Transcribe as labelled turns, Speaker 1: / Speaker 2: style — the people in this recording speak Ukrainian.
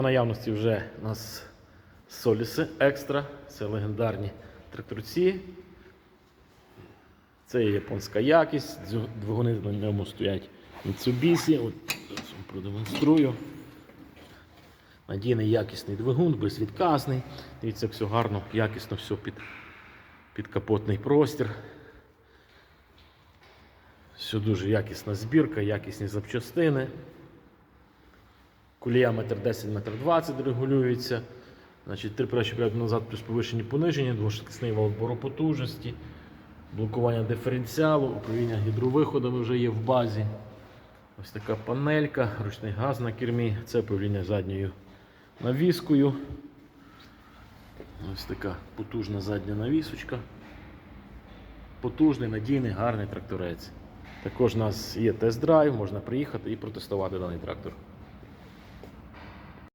Speaker 1: В наявності вже у нас Соліси екстра, це легендарні тракторці. Це є японська якість, двигуни на ньому стоять Mitsubishi. От продемонструю. Надійний якісний двигун, безвідказний. Дивіться, все гарно, якісно, все під, під капотний простір. Все дуже якісна збірка, якісні запчастини. Кулія метр 10 метр 20 регулюється. Значить, три передачі вперед назад плюс повишені пониження, двошкісний вал потужності, блокування диференціалу, управління гідровиходами вже є в базі. Ось така панелька, ручний газ на кермі, це управління задньою навіскою. Ось така потужна задня навісочка. Потужний, надійний, гарний тракторець. Також у нас є тест-драйв, можна приїхати і протестувати даний трактор.